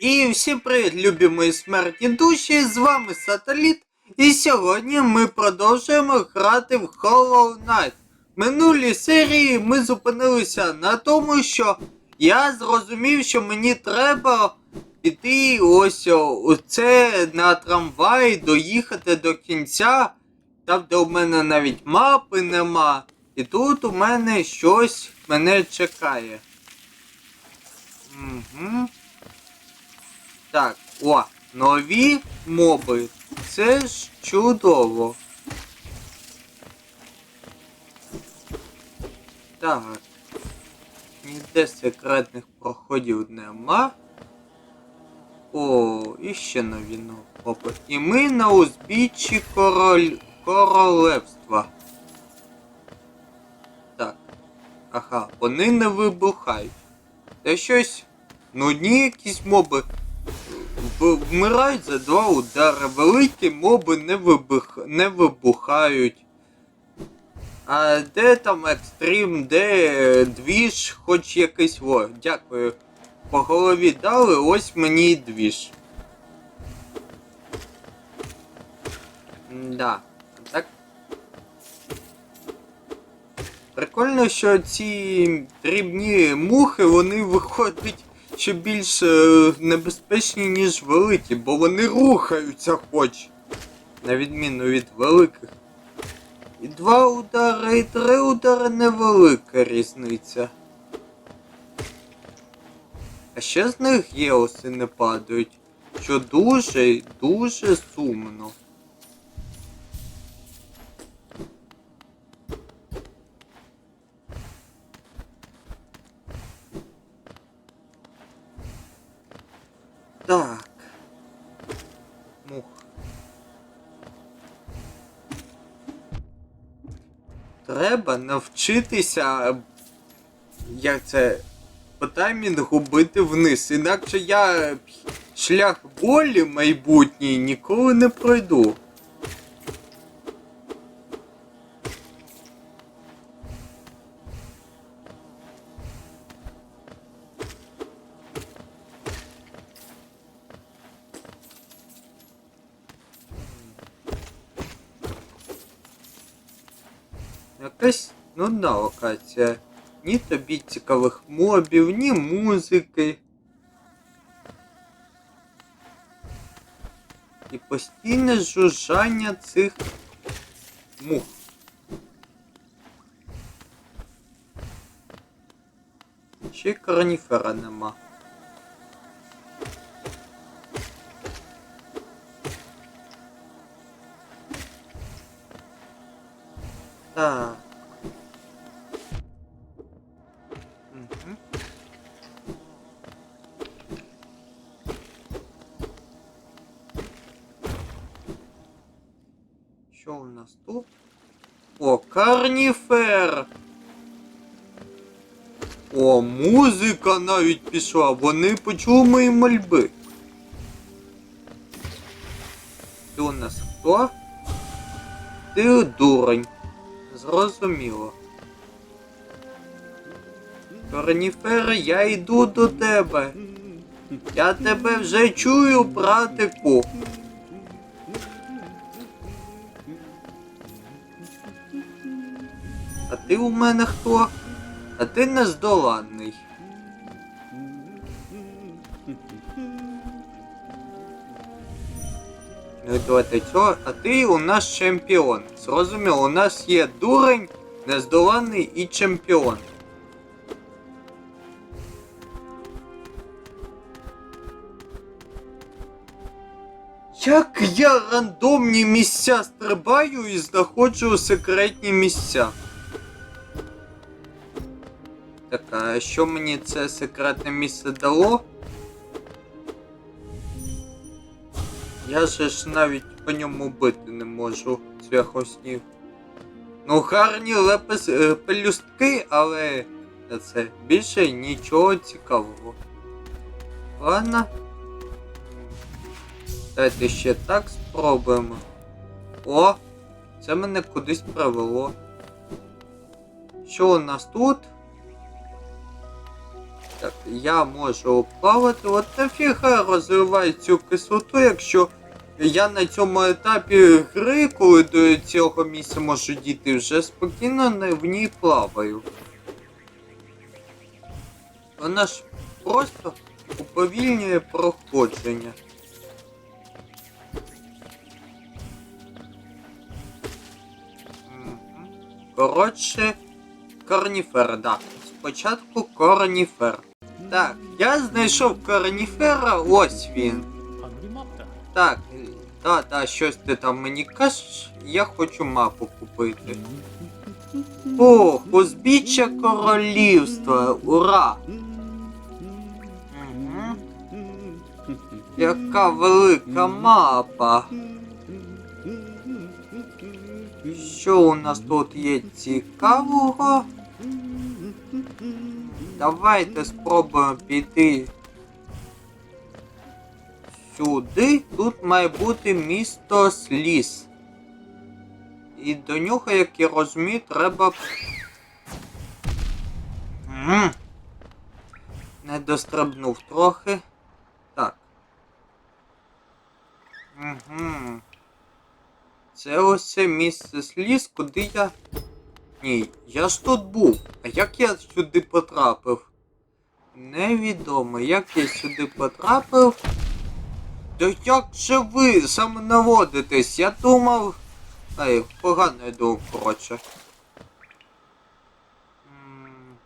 І всім привіт, любі мої смертні душі! З вами Сателіт. І сьогодні ми продовжуємо грати в Hollow Knight. В минулій серії ми зупинилися на тому, що я зрозумів, що мені треба піти ось о, це на трамвай, доїхати до кінця, там де у мене навіть мапи нема. І тут у мене щось мене чекає. Угу. Так, о, нові моби. Це ж чудово. Так. Ніде секретних проходів нема. О, і ще нові моби. І ми на узбіччі король... королевства. Так. Ага, вони не вибухають. Та щось нудні якісь моби вмирають за два удари. Великі моби не, вибух... не вибухають. А де там екстрім, де двіж, хоч якийсь во. Дякую. По голові дали, ось мені і двіж. Да. Так. Прикольно, що ці дрібні мухи, вони виходять ще більш е, небезпечні, ніж великі, бо вони рухаються хоч. На відміну від великих. І два удари, і три удари невелика різниця. А ще з них геоси не падають, що дуже, дуже сумно. Треба навчитися. Як це? По таймінгу бити вниз. Інакше я шлях болі майбутній ніколи не пройду. Локація. Ні тобі цікавих мобів, ні музики. І постійне жужжання цих мух. Ще й карніфера нема. Так. Тут? О, карніфер! О, музика навіть пішла, вони почули мої мольби. Ти у нас хто? Ти дурень. Зрозуміло. Корніфер, я йду до тебе. Я тебе вже чую, братику. Ти у мене хто? А ти нездоланний. Ну давайте цього, а ти у нас чемпіон. Зрозуміло, у нас є дурень, нездоланний і чемпіон. Як я рандомні місця стрибаю і знаходжу секретні місця. А що мені це секретне місце дало? Я же ж навіть по ньому бити не можу свяхоснів. Ну, гарні лепес е, пелюстки, але це більше нічого цікавого. Ладно. Давайте ще так спробуємо. О! Це мене кудись привело. Що у нас тут? Так, я можу плавати. От нафіга розриваю цю кислоту, якщо я на цьому етапі гри, коли до цього місця можу дійти, вже спокійно в ній плаваю. Вона ж просто уповільнює проходження. Коротше, корніфер, да. Спочатку корніфер. Так, я знайшов корніфера, ось він. Так, та, та, щось ти там мені кажеш, я хочу мапу купити. О, узбіччя королівства, ура! Яка велика мапа. Що у нас тут є цікавого? Давайте спробуємо піти сюди. Тут має бути місто Сліз. І до нього, як я розумію, треба. Не дострибнув трохи. Так. Угу. Це ось це місце сліз, куди я. Ні, я ж тут був. А як я сюди потрапив? Невідомо, як я сюди потрапив. Та як же ви саме наводитесь? Я думав. Ай, погано я думав, коротше. М.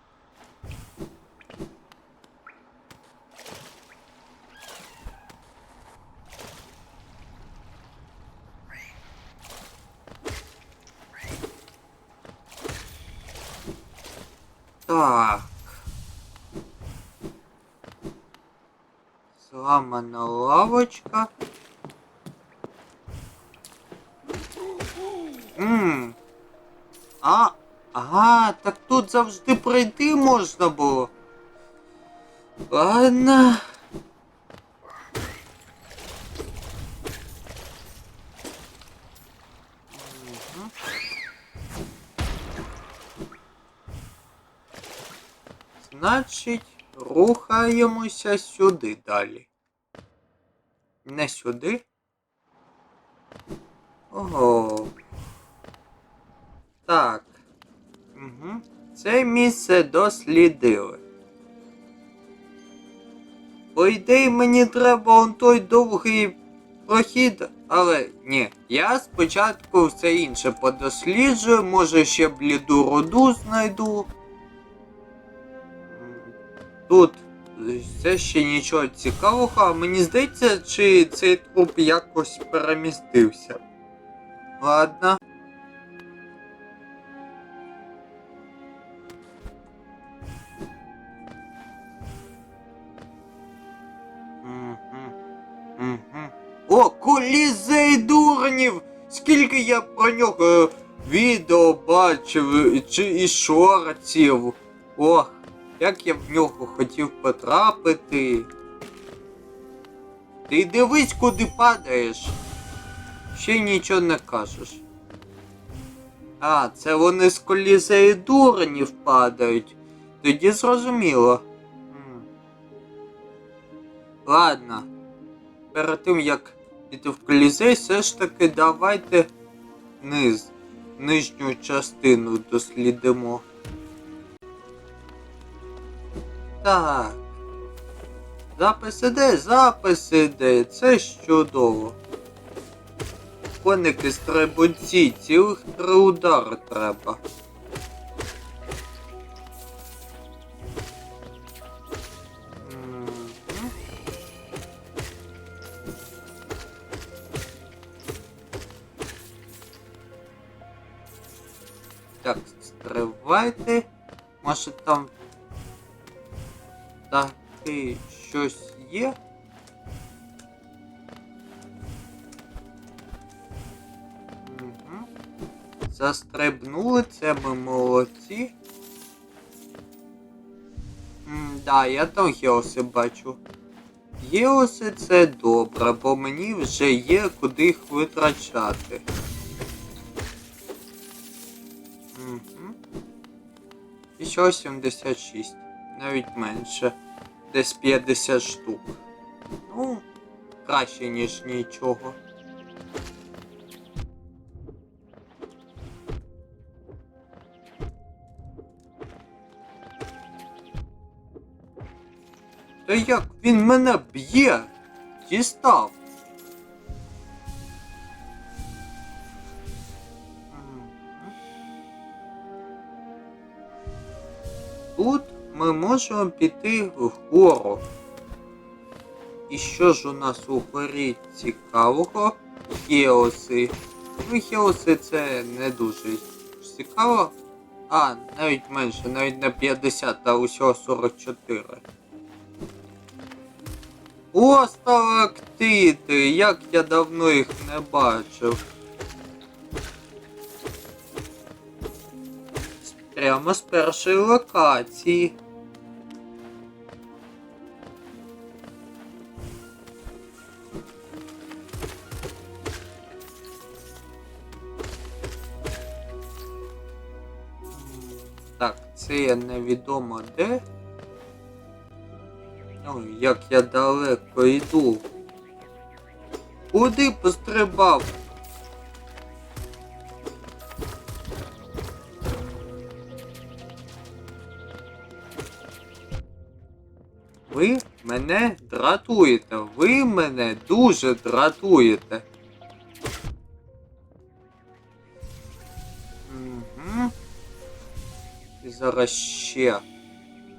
Так. Зламана лавочка. Ммм. А. Ага, так тут завжди пройти можна було. Ладно. Значить, рухаємося сюди далі. Не сюди. Ого. Так. Угу. Це місце дослідили. По ідеї мені треба он той довгий прохід, але ні. Я спочатку все інше подосліджую, може ще бліду руду знайду. Тут все ще нічого цікавого, а мені здається, чи цей труп якось перемістився. Ладно. О, колізей дурнів! Скільки я про нього е, відео бачив е, чи і шортів. Ох, як я в нього хотів потрапити. Ти дивись, куди падаєш. Ще нічого не кажеш. А, це вони з колізеї дурнів падають. Тоді зрозуміло. Ладно. Перед тим як піти в колізей, все ж таки давайте низ, нижню частину дослідимо. Так. Запис іде, запис іде, це ж чудово. Коники стрибунці, цілих три удари треба. Так, стривайте. Може там таки щось є? Угу. Застрибнули, це ми молодці. М, да, я там геоси бачу. Геоси це добре, бо мені вже є куди їх витрачати. Угу. І ще 76, навіть менше. десь 50 штук. Ну, краще, ніж нічого. Та як він мене б'є? Дістав. Ми можемо піти вгору. І що ж у нас у горі цікавого? Хіоси. Ну, хіоси це не дуже цікаво. А, навіть менше, навіть не 50, а усього 44. О, сталактити! Як я давно їх не бачив. Прямо з першої локації. Це невідомо де. Ой, як я далеко йду. Куди пострибав? Ви мене дратуєте. Ви мене дуже дратуєте. І зараз ще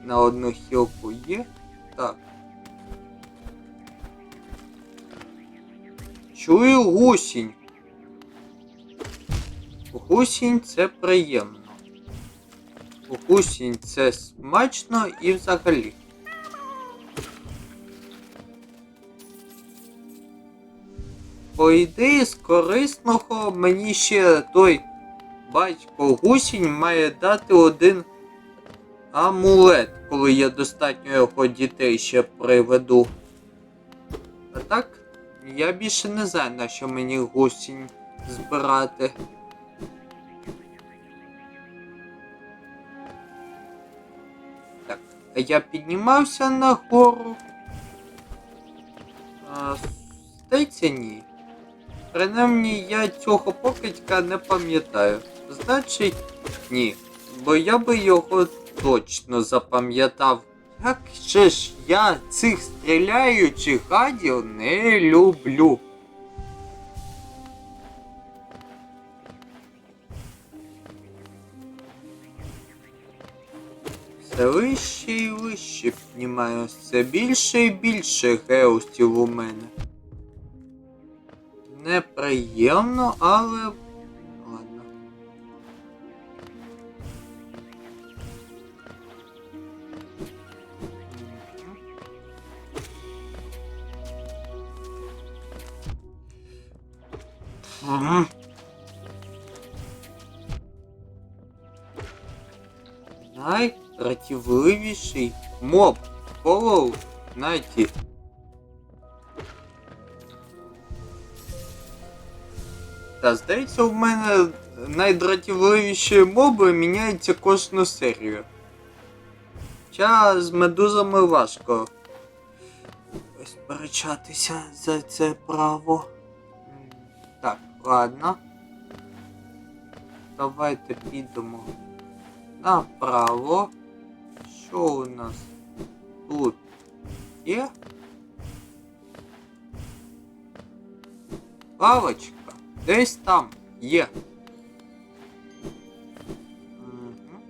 на одну хілку є. Так. Чую гусінь. Гусінь це приємно. Гусінь це смачно і взагалі. По ідеї, з корисного мені ще той батько гусінь має дати один амулет, коли я достатньо його дітей ще приведу. А так, я більше не знаю, на що мені гусінь збирати. Так, а я піднімався на гору. Здається, ні. Принаймні я цього покидька не пам'ятаю. Значить, ні. Бо я би його точно запам'ятав. Як же ж я цих стріляючих гадів не люблю. Все вище і вище піднімаю. Все більше і більше геустів у мене. Неприємно, але. Найдратівливіший моб Follow Найті. Та здається, в мене найдратівливіші моби міняються кожну серію. Хоча з медузами важко сперечатися за це право. Так, ладно. Давайте підемо направо. Що у нас тут є? Лавочка. Десь там є. Мгм.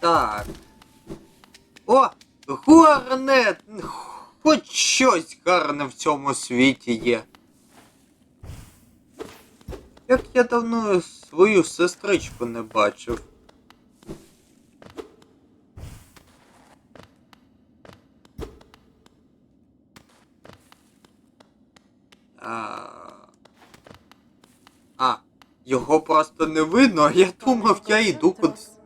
Так. О! Горнет! Хоч щось гарне в цьому світі є. Як я давно свою сестричку не бачив. А, а, його просто не видно, а я думав, я йду кудись.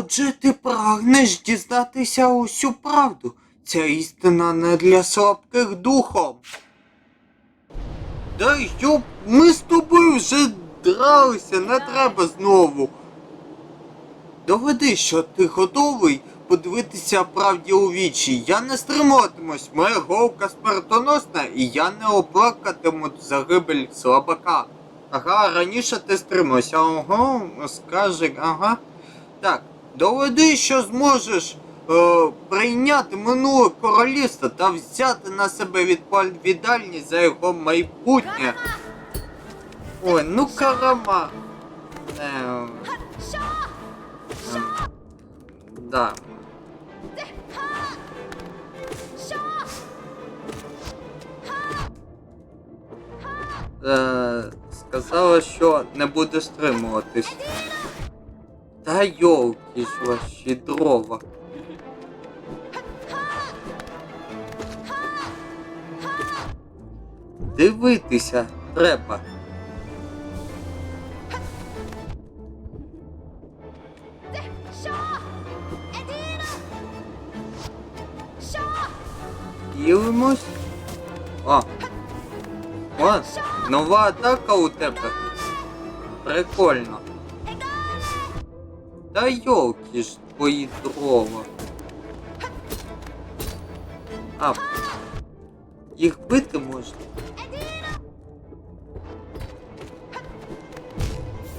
Отже, ти прагнеш дізнатися усю правду. Ця істина не для слабких духом. Да йоп, ми з тобою вже дралися, не треба знову. Доведи, що ти готовий подивитися правді у вічі. Я не стримуватимусь, моя голка смертоносна, і я не оплакатиму загибель слабака. Ага, раніше ти стримався, ого, скаже, ага. Так, доведи, що зможеш е, прийняти минуле королівство та взяти на себе відповідальність за його майбутнє. Ой, ну карама. Е, е, да. Е, сказала, що не буде стримуватись. Та йолки ж ваші дрова. Дивитися треба. Ділимось. О. О, нова атака у тебе. Прикольно. Та йолки ж твої дрова. А. Їх бити можна.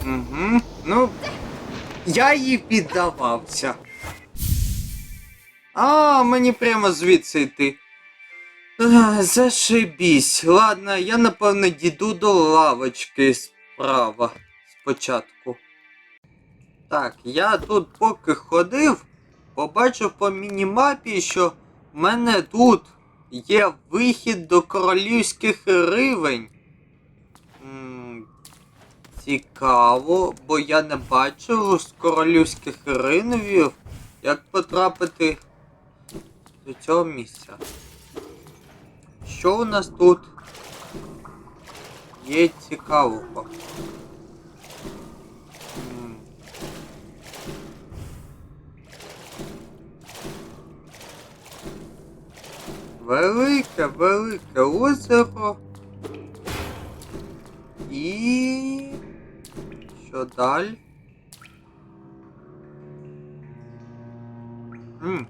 Угу. Ну. Я їй піддавався. А, мені прямо звідси йти. Зашибісь. Ладно, я напевно діду до лавочки справа спочатку. Так, я тут поки ходив, побачив по мінімапі, що в мене тут є вихід до королівських ривень. М, Цікаво, бо я не бачив з королівських ринвів, як потрапити до цього місця. Що у нас тут є цікавого? Велике, велике озеро. І. Що далі? М.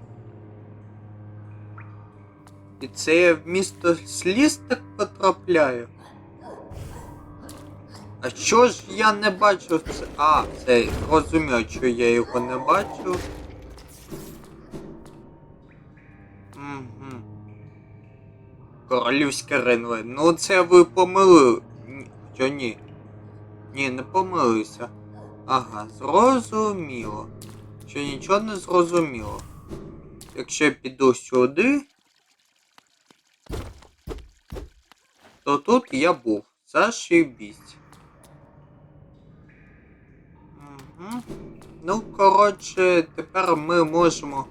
І це я в місто сліз так потрапляю. А що ж я не бачив це? А, це розумію, що я його не бачив. Королівське ринве. Ну це ви помилили. Що ні? Ні, не помилився. Ага, зрозуміло. Що нічого не зрозуміло. Якщо я піду сюди, то тут я був. Зашибісь. Угу. Ну, коротше, тепер ми можемо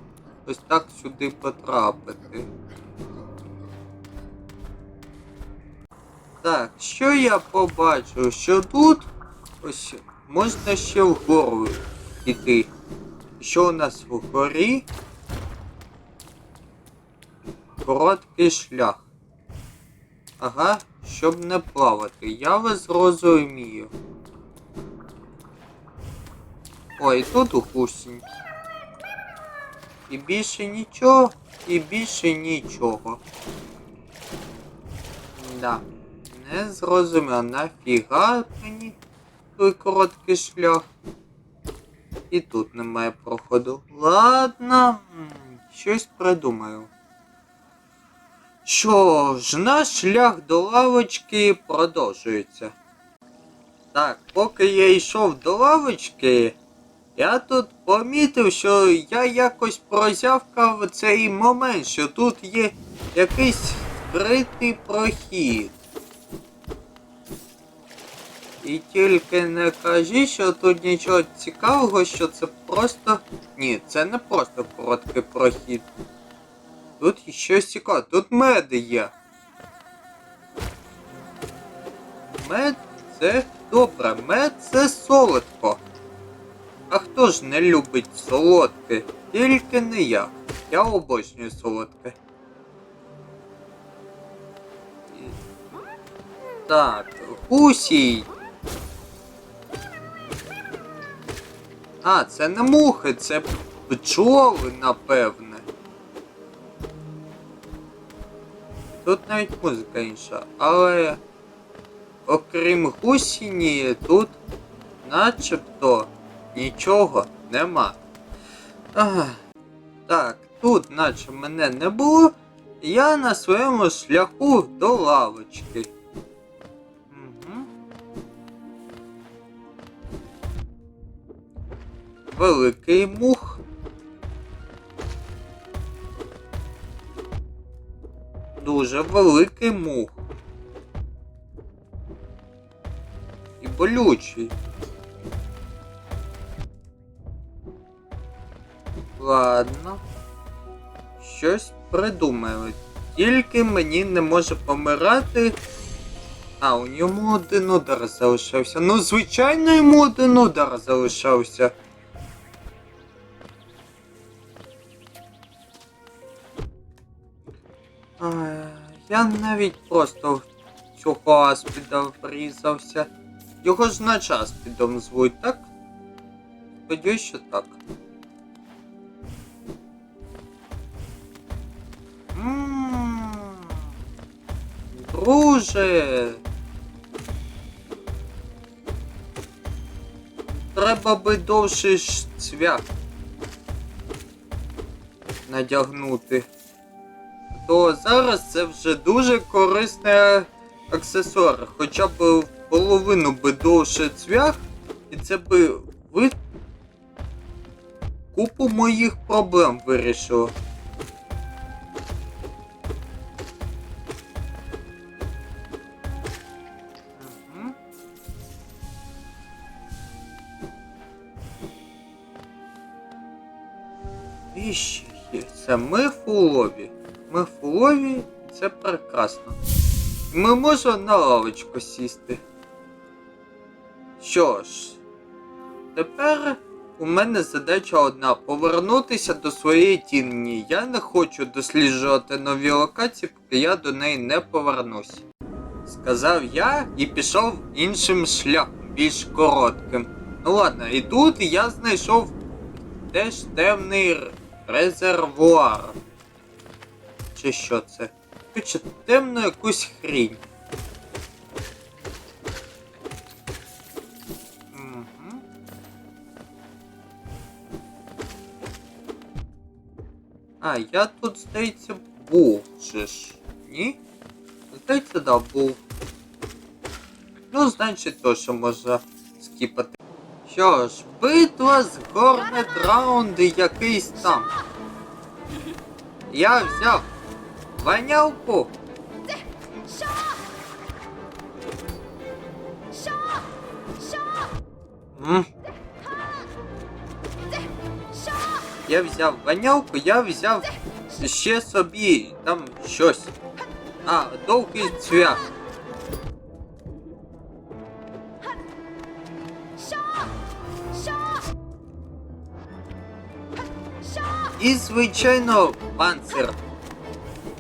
ось так сюди потрапити. Так, що я побачив? Що тут ось можна ще вгору йти. Що у нас вгорі? Короткий шлях. Ага, щоб не плавати. Я вас зрозумію. Ой, тут гусінь. І більше нічого, і більше нічого. Да. Не зрозумів, нафіга мені той короткий шлях. І тут немає проходу. Ладно, щось придумаю. Що ж, наш шлях до лавочки продовжується. Так, поки я йшов до лавочки, я тут помітив, що я якось прозявкав цей момент, що тут є якийсь скритий прохід. І тільки не кажи, що тут нічого цікавого, що це просто. Ні, це не просто короткий прохід. Тут щось цікаве, тут мед є. Мед це добре, мед це солодко. А хто ж не любить солодке? Тільки не я. Я обожнюю солодке. Так, гусій. А, це не мухи, це пчоли, напевне. Тут навіть музика інша, але окрім гусіні, тут начебто нічого нема. Ах, так, тут наче мене не було, я на своєму шляху до лавочки. Великий мух. Дуже великий мух. І болючий. Ладно. Щось придумали. Тільки мені не може помирати. А, у ньому один удар залишався. Ну, звичайно, йому один удар залишався. Я навіть просто в цього аспіда врізався. Його ж наче аспідом звуть, так? Сподіваюсь, що так. М, Друже. Треба би довший цвях надягнути. То зараз це вже дуже корисний аксесуар. Хоча б половину би довше цвях, і це би ви купу моїх проблем вирішило. І ще є. Це ми в улові. Ми в улові, це прекрасно. Ми можемо на лавочку сісти. Що ж, тепер у мене задача одна повернутися до своєї тіні. Я не хочу досліджувати нові локації, поки я до неї не повернусь. Сказав я і пішов іншим шляхом, більш коротким. Ну ладно, і тут я знайшов теж темний резервуар. Чи що це? Короче, темну якусь хрінь. Мгм. А, я тут, здається, був же ж. Ні? Здається, да, був. Ну, значить, то, що можна скіпати. Що ж, битва з Горнет раунд якийсь там. Я взяв ванялку. М? Я взяв ванялку, я взяв ще собі там щось. А, довгий цвях. І, звичайно, панцир.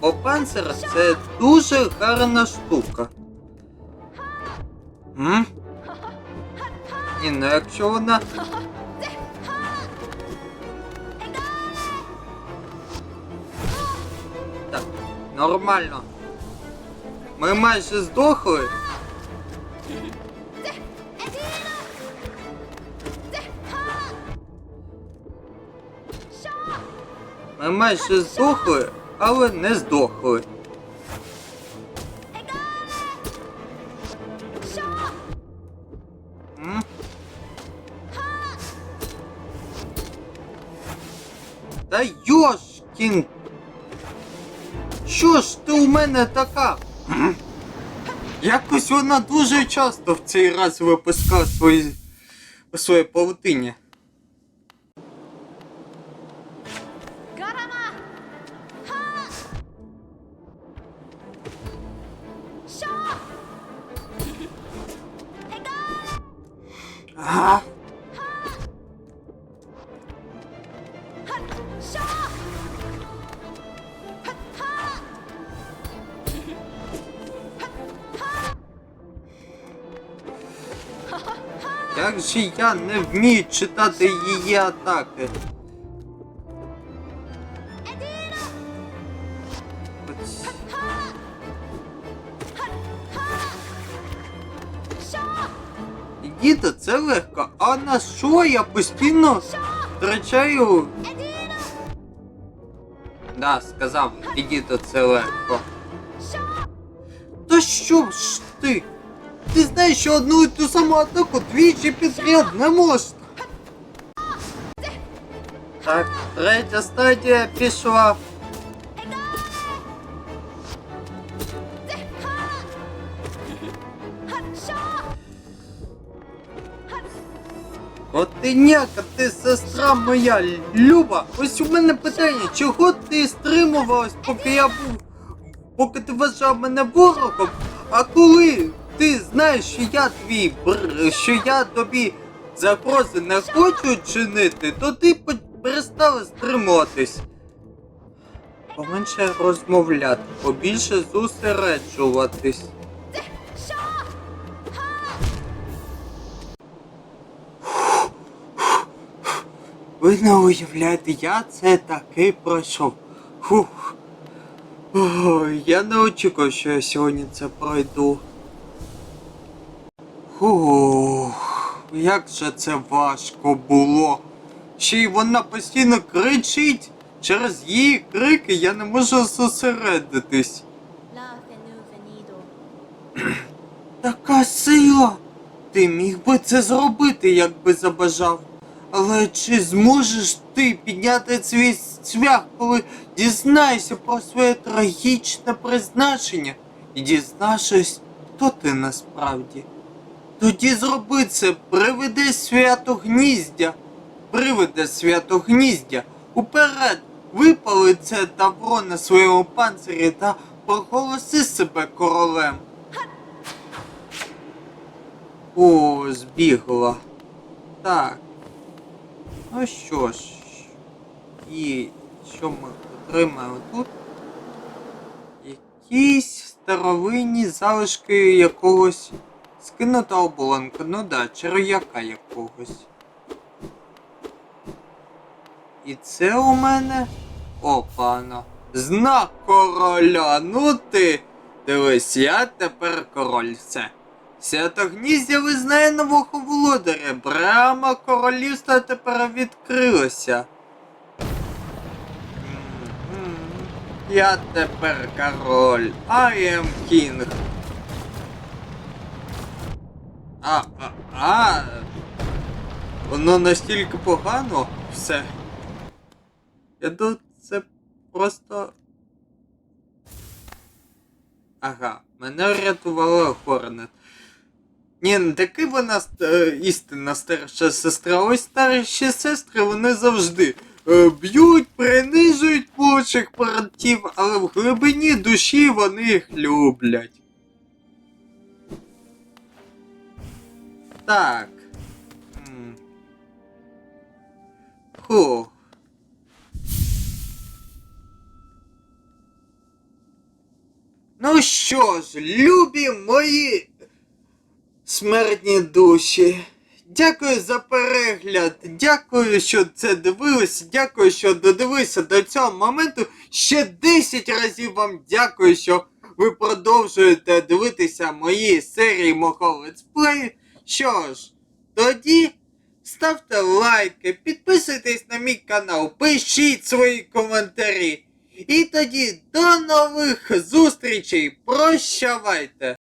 Бо панцир це дуже гарна штука. М? Ні, ну якщо вона. Так, нормально. Ми майже здохли. Ми майже здохли, але не здохли. М? Та йошкін! Що ж ти у мене така? Якось вона дуже часто в цей раз випускає свої своє павутиння. Як же я не вмію читати її атаки? На що я постійно втрачаю. Да, сказав, діти, це легко. Та що ж ти? Ти знаєш, що одну і ту саму атаку двічі підряд не можна. Так, третя стадія пішла. Котиняка, ти сестра моя, Люба, ось у мене питання, чого ти стримувалась, поки я був. Поки ти вважав мене ворогом, а коли ти знаєш, що я твій бр... що я тобі загрози не хочу чинити, то ти перестала стримуватись. Поменше розмовляти, побільше зосереджуватись. Ви не уявляєте, я це таки пройшов. Фух. Ой, я не очікував, що я сьогодні це пройду. Фух, як же це важко було. Ще й вона постійно кричить. Через її крики я не можу зосередитись. Така сила! Ти міг би це зробити, якби забажав. Але чи зможеш ти підняти свій цвях, коли дізнаєшся про своє трагічне призначення і дізнашись, хто ти насправді? Тоді зроби це, приведи святогніздя, приведе святогніздя, уперед, випали це тавро на своєму панцирі та проголоси себе королем. О, збігла. Так. Ну що ж. І що ми отримаємо тут? Якісь старовинні залишки якогось скинутого оболонка. Ну да, черв'яка якогось. І це у мене. Опано. Знак короля. Ну ти. Дивись, я тепер король. Все. Святогніздя визнає нового володаря. Брама королівства тепер відкрилося. Я тепер король. I am king. А, а, а. Воно настільки погано все. Я думаю, це просто. Ага, мене врятувала Хорнет. Ні, не таки вона е, істинна старша сестра. Ось старші сестри вони завжди е, б'ють, принижують молодших братів, але в глибині душі вони їх люблять. Так. Фух. Ну що ж, любі мої смертні душі. Дякую за перегляд. Дякую, що це дивилися. Дякую, що додивилися до цього моменту. Ще 10 разів вам дякую, що ви продовжуєте дивитися мої серії мого летсплею. Що ж, тоді ставте лайки, підписуйтесь на мій канал, пишіть свої коментарі. І тоді до нових зустрічей. Прощавайте!